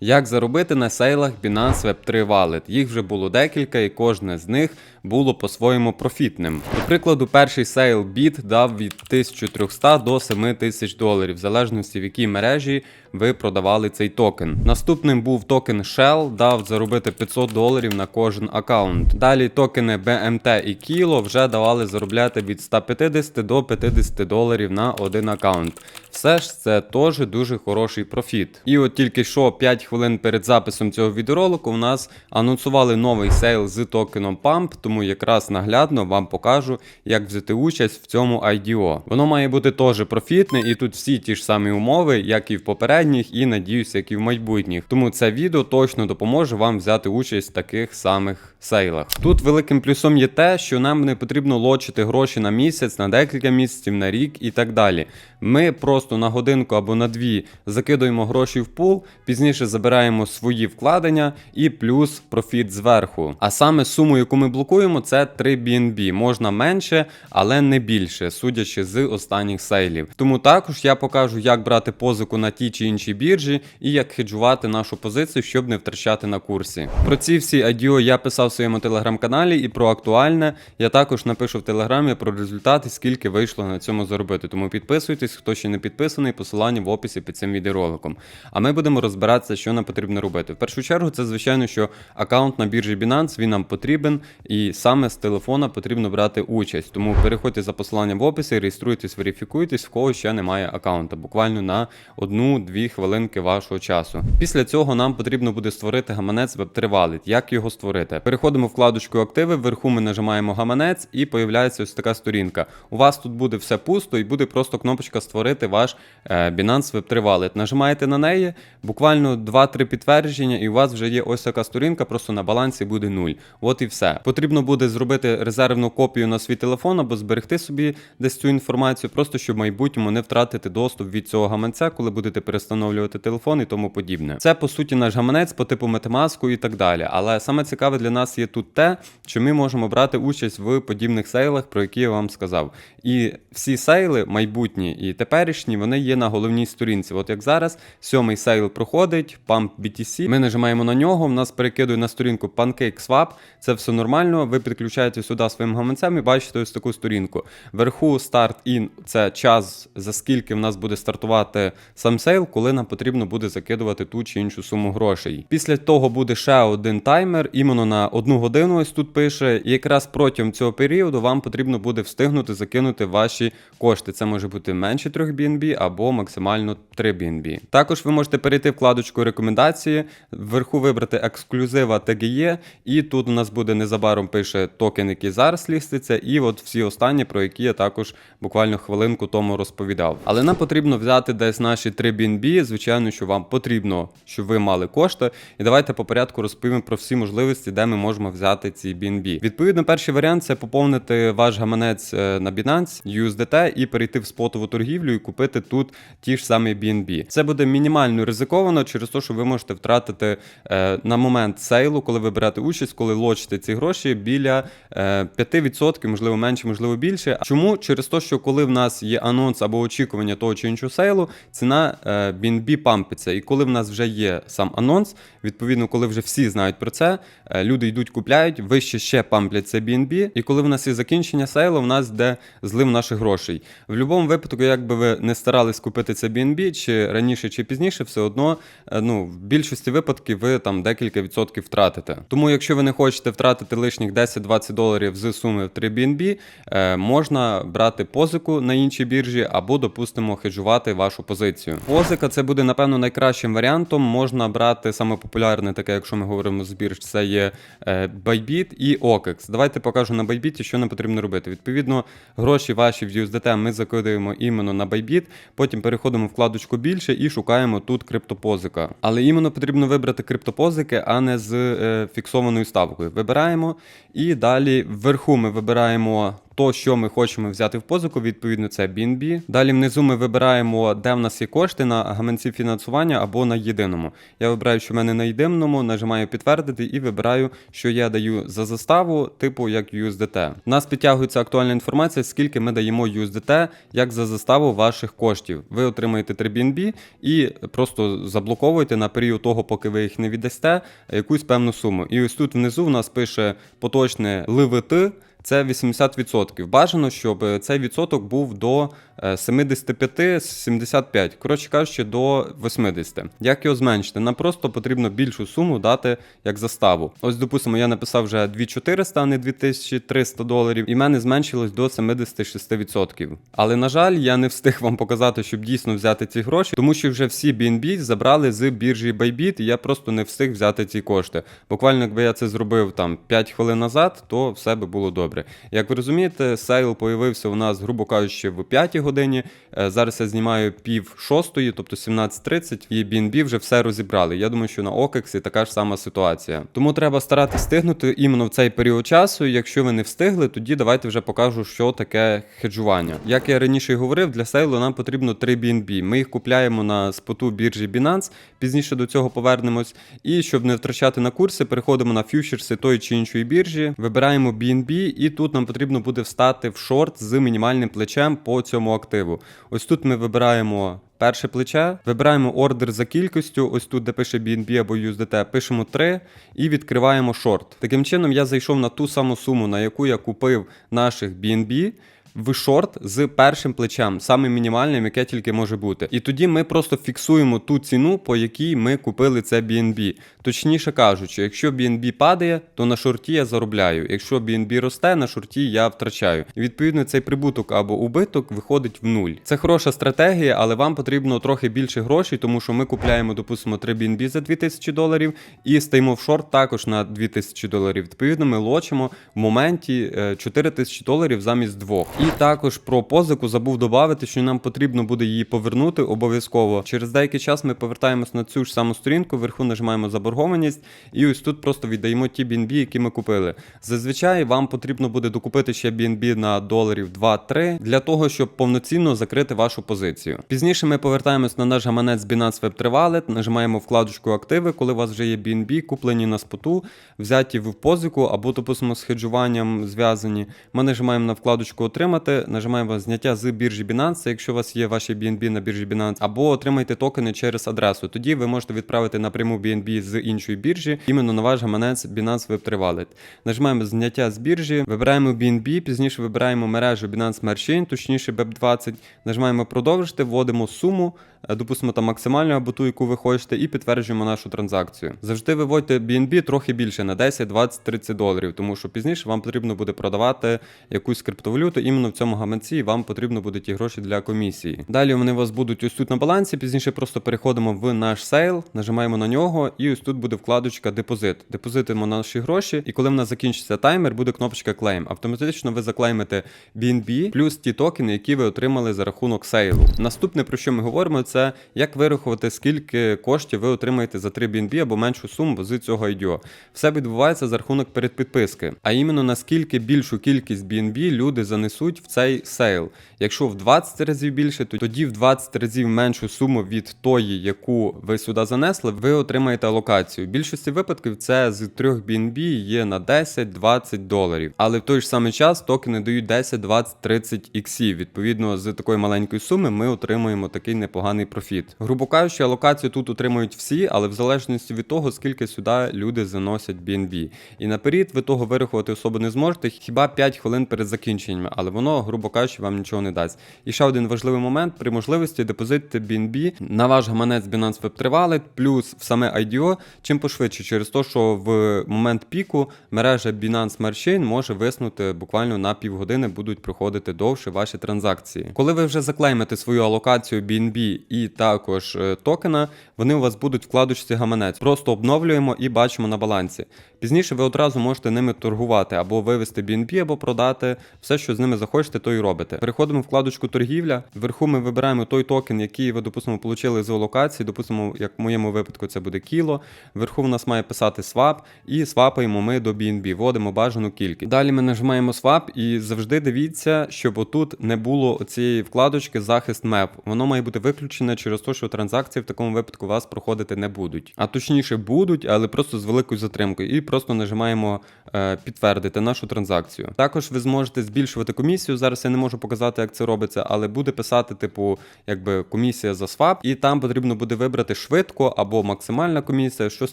Як заробити на сейлах Binance Web3 Wallet? Їх вже було декілька, і кожне з них було по-своєму профітним. До прикладу, перший сейл BIT дав від 1300 до 7000 доларів, в залежності в якій мережі ви продавали цей токен. Наступним був токен Shell, дав заробити 500 доларів на кожен аккаунт. Далі токени BMT і Kilo вже давали заробляти від 150 до 50 доларів на один аккаунт. Все ж це теж дуже хороший профіт. І от тільки що 5 хвилин перед записом цього відеоролику у нас анонсували новий сейл з токеном Pump, тому якраз наглядно вам покажу, як взяти участь в цьому IDO. Воно має бути теж профітне, і тут всі ті ж самі умови, як і в попередніх, і надіюся, як і в майбутніх. Тому це відео точно допоможе вам взяти участь в таких самих сейлах. Тут великим плюсом є те, що нам не потрібно лочити гроші на місяць, на декілька місяців, на рік і так далі. Ми просто на годинку або на дві закидуємо гроші в пул, пізніше забираємо свої вкладення і плюс профіт зверху. А саме суму, яку ми блокуємо, це 3 BNB. Можна менше, але не більше, судячи з останніх сейлів. Тому також я покажу, як брати позику на тій чи іншій біржі і як хеджувати нашу позицію, щоб не втрачати на курсі. Про ці всі IDO я писав в своєму телеграм-каналі і про актуальне я також напишу в телеграмі про результати, скільки вийшло на цьому заробити. Тому підписуйтесь, хто ще не підписаний, посилання в описі під цим відеороликом. А ми будемо розбиратися, що нам потрібно робити. В першу чергу, це звичайно, що аккаунт на біржі Binance він нам потрібен, і саме з телефона потрібно брати участь. Тому переходьте за посиланням в описі, реєструйтесь, верифікуйтесь, в кого ще немає аккаунта, буквально на одну-дві хвилинки вашого часу. Після цього нам потрібно буде створити гаманець Web3 Wallet. Як його створити? Переходимо вкладочку Активи, вверху ми нажимаємо гаманець і появляється ось така сторінка. У вас тут буде все пусто і буде просто кнопочка Створити ваш е, Binance Web3 Wallet. Нажимаєте на неї, буквально 2-3 підтвердження, і у вас вже є ось така сторінка, просто на балансі буде 0. От і все. Потрібно буде зробити резервну копію на свій телефон або зберегти собі десь цю інформацію, просто щоб в майбутньому не втратити доступ від цього гаманця, коли будете перестановлювати телефон і тому подібне. Це по суті наш гаманець по типу метамаску і так далі. Але саме цікаве для нас є тут те, що ми можемо брати участь в подібних сейлах, про які я вам сказав. І всі сейли, майбутні теперішні, вони є на головній сторінці. От як зараз, сьомий сейл проходить, Pump BTC. Ми нажимаємо на нього, в нас перекидує на сторінку PancakeSwap. Це все нормально. Ви підключаєте сюди своїм гаманцем і бачите ось таку сторінку. Вверху Start In – це час, за скільки в нас буде стартувати сам сейл, коли нам потрібно буде закидувати ту чи іншу суму грошей. Після того буде ще один таймер, іменно на одну годину. Ось тут пише. І якраз протягом цього періоду вам потрібно буде встигнути закинути ваші кошти. Це може бути менше 3 BNB або максимально 3 BNB. Також ви можете перейти вкладочку рекомендації, вверху вибрати ексклюзива TGE, і тут у нас буде незабаром пише токен, який зараз ліститься, і от всі останні, про які я також буквально хвилинку тому розповідав. Але нам потрібно взяти десь наші 3 BNB. Звичайно, що вам потрібно, щоб ви мали кошти. І давайте по порядку розповім про всі можливості, де ми можемо взяти ці BNB. Відповідно, перший варіант це поповнити ваш гаманець е, на Binance, USDT і перейти в спотову торгівлю і купити тут ті ж самі BNB. Це буде мінімально ризиковано через те, що ви можете втратити е, на момент сейлу, коли ви берете участь, коли лочите ці гроші біля е, 5%, можливо менше, можливо більше. Чому? Через те, що коли в нас є анонс або очікування того чи іншого сейлу, ціна е, BNB пампиться. І коли в нас вже є сам анонс, відповідно, коли вже всі знають про це, е, люди йдуть, купляють, вище ще памплять це BNB. І коли в нас є закінчення сейлу, в нас йде злив наших грошей. В будь-якому випадку, як би ви не старались купити це BNB, чи раніше, чи пізніше, все одно, е, ну, в більшості випадків ви там декілька відсотків втратите. Тому, якщо ви не хочете втратити лишніх 10-20 доларів з суми в 3 BNB, е, можна брати позику на іншій біржі або, допустимо, хеджувати вашу позицію. Позика це буде, напевно, найкращим варіантом. Можна брати саме популярне, таке, якщо ми говоримо з бірж, це є е, Bybit і OKEX. Давайте покажу на Bybit, що нам потрібно робити. Відповідно, гроші ваші в USDT ми закидуємо іменно на Bybit, потім переходимо в вкладочку більше і шукаємо тут криптопозика. Але іменно потрібно вибрати криптопозики, а не з е, фіксованою ставкою. Вибираємо і далі вверху ми вибираємо то, що ми хочемо взяти в позику, відповідно, це BNB. Далі внизу ми вибираємо, де в нас є кошти на гаманці фінансування або на єдиному. Я вибираю, що в мене на єдиному, нажимаю підтвердити і вибираю, що я даю за заставу, типу як USDT. У нас підтягується актуальна інформація, скільки ми даємо USDT як за заставу ваших коштів. Ви отримаєте 3 BNB і просто заблоковуєте на період того, поки ви їх не віддасте, якусь певну суму. І ось тут внизу в нас пише поточне ЛВТ. Це 80%. Бажано, щоб е, цей відсоток був до е, 75-75, коротше кажучи, до 80. Як його зменшити? Нам просто потрібно більшу суму дати як заставу. Ось, допустимо, я написав вже 2400, а не 2300 доларів, і в мене зменшилось до 76%. Але на жаль, я не встиг вам показати, щоб дійсно взяти ці гроші, тому що вже всі BNB забрали з біржі Bybit, і я просто не встиг взяти ці кошти. Буквально, якби я це зробив там 5 хвилин назад, то все би було добре. Як ви розумієте, сейл появився у нас, грубо кажучи, в 5 годині. Е, Зараз я знімаю пів шостої, тобто 17.30, і BNB вже все розібрали. Я думаю, що на OKEX така ж сама ситуація. Тому треба старатися стигнути іменно в цей період часу. Якщо ви не встигли, тоді давайте вже покажу, що таке хеджування. Як я раніше й говорив, для сейлу нам потрібно 3 BNB. Ми їх купляємо на споту біржі Binance, пізніше до цього повернемось. І щоб не втрачати на курси, переходимо на фьючерси тої чи іншої біржі, вибираємо BNB, і тут нам потрібно буде встати в шорт з мінімальним плечем по цьому активу. Ось тут ми вибираємо. Перше плече, вибираємо ордер за кількістю, ось тут, де пише BNB або USDT, пишемо 3 і відкриваємо шорт. Таким чином, я зайшов на ту саму суму, на яку я купив наших BNB, в шорт з першим плечем, самим мінімальним, яке тільки може бути. І тоді ми просто фіксуємо ту ціну, по якій ми купили це BNB. Точніше кажучи, якщо BNB падає, то на шорті я заробляю. Якщо BNB росте, на шорті я втрачаю. І відповідно цей прибуток або убиток виходить в нуль. Це хороша стратегія, але вам потрібно трохи більше грошей, тому що ми купляємо, допустимо, 3 BNB за 2000 доларів і стаємо в шорт також на 2000 доларів. Відповідно, ми лочимо в моменті е, 4000 доларів замість двох. І також про позику забув додати, що нам потрібно буде її повернути обов'язково. Через деякий час ми повертаємось на цю ж саму сторінку, вверху нажимаємо заборгованість, і ось тут просто віддаємо ті BNB, які ми купили. Зазвичай вам потрібно буде докупити ще BNB на доларів 2-3 для того, щоб повноцінно закрити вашу позицію. Пізніше ми повертаємось на наш гаманець Binance Web Wallet, нажимаємо вкладочку активи, коли у вас вже є BNB, куплені на споту, взяті в позику або, допустимо, з хеджуванням зв'язані. Ми нажимаємо на вкладочку Отримати, нажимаємо зняття з біржі Binance, якщо у вас є ваші BNB на біржі Binance, або отримайте токени через адресу. Тоді ви можете відправити напряму BNB з іншої біржі, іменно на ваш гаманець Binance Web 3 Wallet. Нажимаємо зняття з біржі, вибираємо BNB, пізніше вибираємо мережу Binance Merchant, точніше BEP20, нажимаємо продовжити, вводимо суму, допустимо там максимальну абату, яку ви хочете, і підтверджуємо нашу транзакцію. Завжди виводьте BNB трохи більше на 10, 20, 30 доларів, тому що пізніше вам потрібно буде продавати якусь криптовалюту іменно в цьому гаманці, і вам потрібно буде ті гроші для комісії. Далі вони у вас будуть ось тут на балансі. Пізніше просто переходимо в наш сейл, нажимаємо на нього, і ось тут буде вкладочка депозит. Депозитимо наші гроші, і коли в нас закінчиться таймер, буде кнопочка Claim. Автоматично ви заклеймите BNB плюс ті токени, які ви отримали за рахунок сейлу. Наступне про що ми говоримо, це як вирахувати, скільки коштів ви отримаєте за 3 BNB або меншу суму з цього IDO. Все відбувається за рахунок передпідписки, а іменно наскільки більшу кількість BNB люди занесуть в цей сейл. Якщо в 20 разів більше, то тоді в 20 разів меншу суму від тої, яку ви сюди занесли, ви отримаєте алокацію. В більшості випадків це з 3 BNB є на 10-20 доларів. Але в той ж самий час токени дають 10, 20, 30 іксів. Відповідно, з такої маленької суми ми отримуємо такий непоганий профіт. Грубо кажучи, алокацію тут отримують всі, але в залежності від того, скільки сюди люди заносять BNB. І наперед ви того вирахувати особо не зможете хіба 5 хвилин перед закінченням, але воно, грубо кажучи, вам нічого не дасть. І ще один важливий момент: при можливості депозитити BNB на ваш гаманець Binance Web 3 Wallet, плюс в саме IDO, чим пошвидше, через те, що в момент піку мережа Binance Smart Chain може виснути буквально на півгодини будуть проходити довше ваші транзакції. Коли ви вже заклеймите свою алокацію BNB і також е, токена, вони у вас будуть вкладочці гаманець. Просто обновлюємо і бачимо на балансі. Пізніше ви одразу можете ними торгувати або вивести BNB, або продати все, що з ними захочете, то і робите. Переходимо в вкладочку торгівля. Вверху ми вибираємо той токен, який ви, допустимо, отримали з локації. Допустимо, як в моєму випадку, це буде кіло. Вверху в нас має писати swap, і свапаємо ми до BNB, вводимо бажану кількість. Далі ми нажимаємо swap і завжди дивіться, щоб отут не було цієї вкладочки захист MEP. Воно має бути виключене через те, що транзакції в такому випадку вас проходити не будуть. А точніше будуть, але просто з великою затримкою. І просто нажимаємо е, підтвердити нашу транзакцію. Також ви зможете збільшувати комісію. Зараз я не можу показати, як це робиться, але буде писати, типу, якби комісія за свап, і там потрібно буде вибрати швидко або максимальна комісія, щось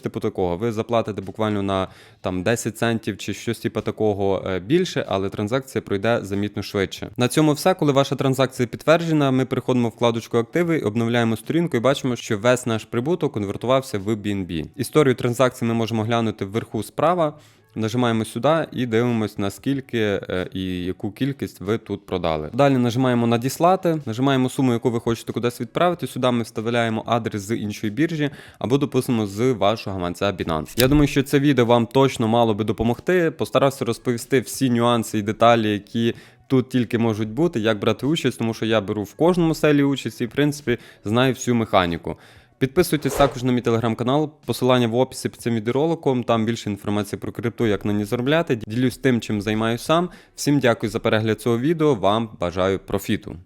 типу такого. Ви заплатите буквально на там 10 центів чи щось типу такого е, більше, але транзакція пройде замітно швидше. На цьому все. Коли ваша транзакція підтверджена, ми переходимо вкладочку активи, обновляємо сторінку і бачимо, що весь наш прибуток конвертувався в BNB. Історію транзакцій ми можемо глянути вверху справа. Нажимаємо сюди і дивимося, наскільки е, і яку кількість ви тут продали. Далі нажимаємо надіслати, нажимаємо суму, яку ви хочете кудись відправити. Сюди ми вставляємо адрес з іншої біржі або, допустимо, з вашого гаманця Binance. Я думаю, що це відео вам точно мало би допомогти. Постарався розповісти всі нюанси і деталі, які. Тут тільки можуть бути, як брати участь, тому що я беру в кожному селі участь і, в принципі, знаю всю механіку. Підписуйтесь також на мій телеграм-канал, посилання в описі під цим відеороликом. Там більше інформації про крипту, як на ній заробляти. Ділюсь тим, чим займаюся сам. Всім дякую за перегляд цього відео. Вам бажаю профіту.